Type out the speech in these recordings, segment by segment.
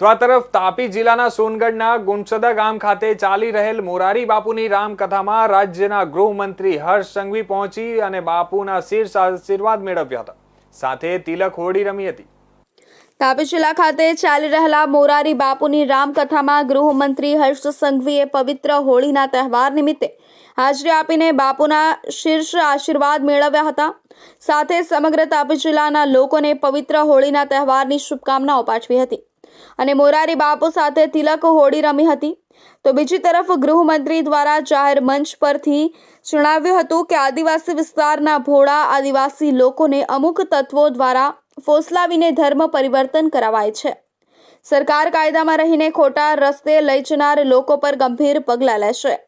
તો આ તરફ તાપી જિલ્લાના સોનગઢના ગુણસદા ગામ ખાતે ચાલી રહેલ મોરારી બાપુની રામકથામાં રાજ્યના ગૃહમંત્રી હર્ષ સંઘવી પહોંચી અને બાપુના શીર્ષ આશીર્વાદ મેળવ્યા હતા. સાથે તિલક હોડી રમી હતી. તાપી જિલ્લા ખાતે ચાલી રહેલા મોરારી બાપુની રામકથામાં ગૃહમંત્રી હર્ષ સંઘવીએ પવિત્ર હોળીના તહેવાર નિમિત્તે હાજરી આપીને બાપુના શીર્ષ આશીર્વાદ મેળવ્યા હતા. સાથે સમગ્ર તાપી જિલ્લાના લોકોને પવિત્ર હોળીના તહેવારની શુભકામનાઓ પાઠવી હતી. અને મોરારી બાપુ સાથે તિલક હોળી રમી હતી. તો બીજી તરફ ગૃહમંત્રી દ્વારા જાહેર મંચ પરથી જણાવ્યું હતું કે આદિવાસી વિસ્તારના ભોળા આદિવાસી લોકોને અમુક તત્વો દ્વારા ફોસલાવીને ધર્મ પરિવર્તન કરાવાય છે. સરકાર કાયદામાં રહીને ખોટા રસ્તે લઈ જનાર લોકો પર ગંભીર પગલાં લેશે.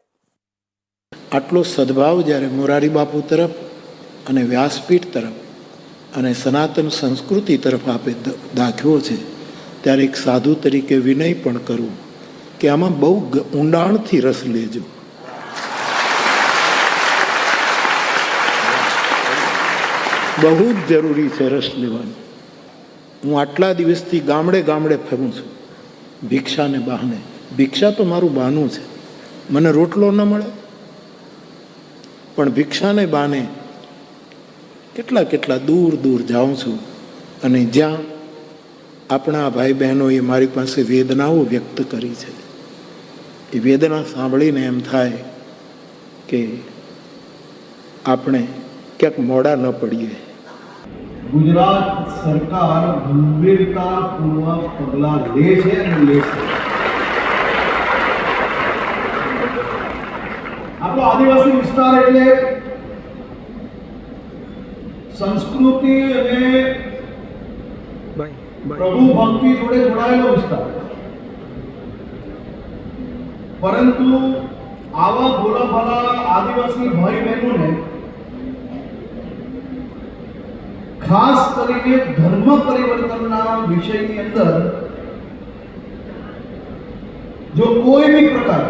આટલો સદભાવ જ્યારે મોરારી બાપુ તરફ અને વ્યાસપીઠ તરફ અને સનાતન સંસ્કૃતિ તરફ આપે દ- છે ત્યારે એક સાધુ તરીકે વિનય પણ કરવું કે આમાં બહુ ઊંડાણથી રસ લેજો. બહુ જ જરૂરી છે રસ લેવાની. હું આટલા દિવસથી ગામડે ગામડે ફરું છું, ભિક્ષાને બહાને. ભિક્ષા તો મારું બહાનું છે. મને રોટલો ન મળે, પણ ભિક્ષાને બહાને કેટલા કેટલા દૂર દૂર જાઉં છું અને જ્યાં આપણા ભાઈ બહેનોએ મારી પાસે વેદનાઓ વ્યક્ત કરી છે. એ વેદના સાંભળીને એમ થાય કે આપણે ક્યાંક મોડા ન પડીએ. ગુજરાત સરકાર ગંભીરતાપૂર્વક પગલાં લે છે અને લેશે આપણો આદિવાસી વિસ્તાર એટલે સંસ્કૃતિ અને પ્રભુ ભક્તિ જોડે જોડાયેલો વિસ્તાર. પરંતુ આવા ભોલા ભલા આદિવાસી ભાઈ બહેનોને ખાસ કરીને ધર્મ પરિવર્તનના વિષયની અંદર જો કોઈ બી પ્રકાર,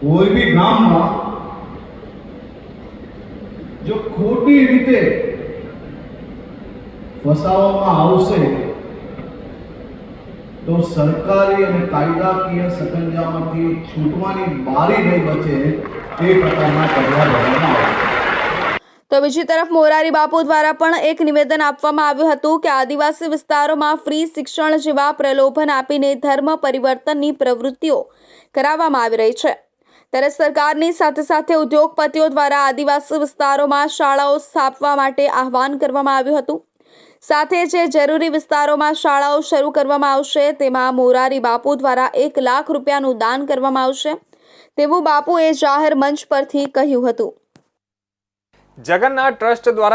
કોઈ બી ગામમાં જો ખોટી રીતે ફસાવવામાં આવશે, તો સરકારી અને કાયદાકીય સકંજામાંથી છૂટવાની બારી નહીં બચે તે પ્રકારના પગલાં ભરવામાં આવે તો બીજી તરફ મોરારી બાપુ દ્વારા પણ એક નિવેદન આપવામાં આવ્યું હતું કે આદિવાસી વિસ્તારોમાં ફ્રી શિક્ષણ જેવા પ્રલોભન આપીને ધર્મ પરિવર્તનની પ્રવૃત્તિઓ કરાવવામાં આવી રહી છે. ત્યારે સરકારની સાથે સાથે ઉદ્યોગપતિઓ દ્વારા આદિવાસી વિસ્તારોમાં શાળાઓ સ્થાપવા માટે આહવાન કરવામાં આવ્યું હતું. સાથે જે જરૂરી વિસ્તારોમાં શાળાઓ શરૂ કરવામાં આવશે, તેમાં મોરારી બાપુ દ્વારા એક લાખ રૂપિયાનું દાન કરવામાં આવશે. તેવું બાપુએ જાહેર મંચ પરથી કહ્યું હતું. જગન્નાથ ટ્રસ્ટ દ્વારા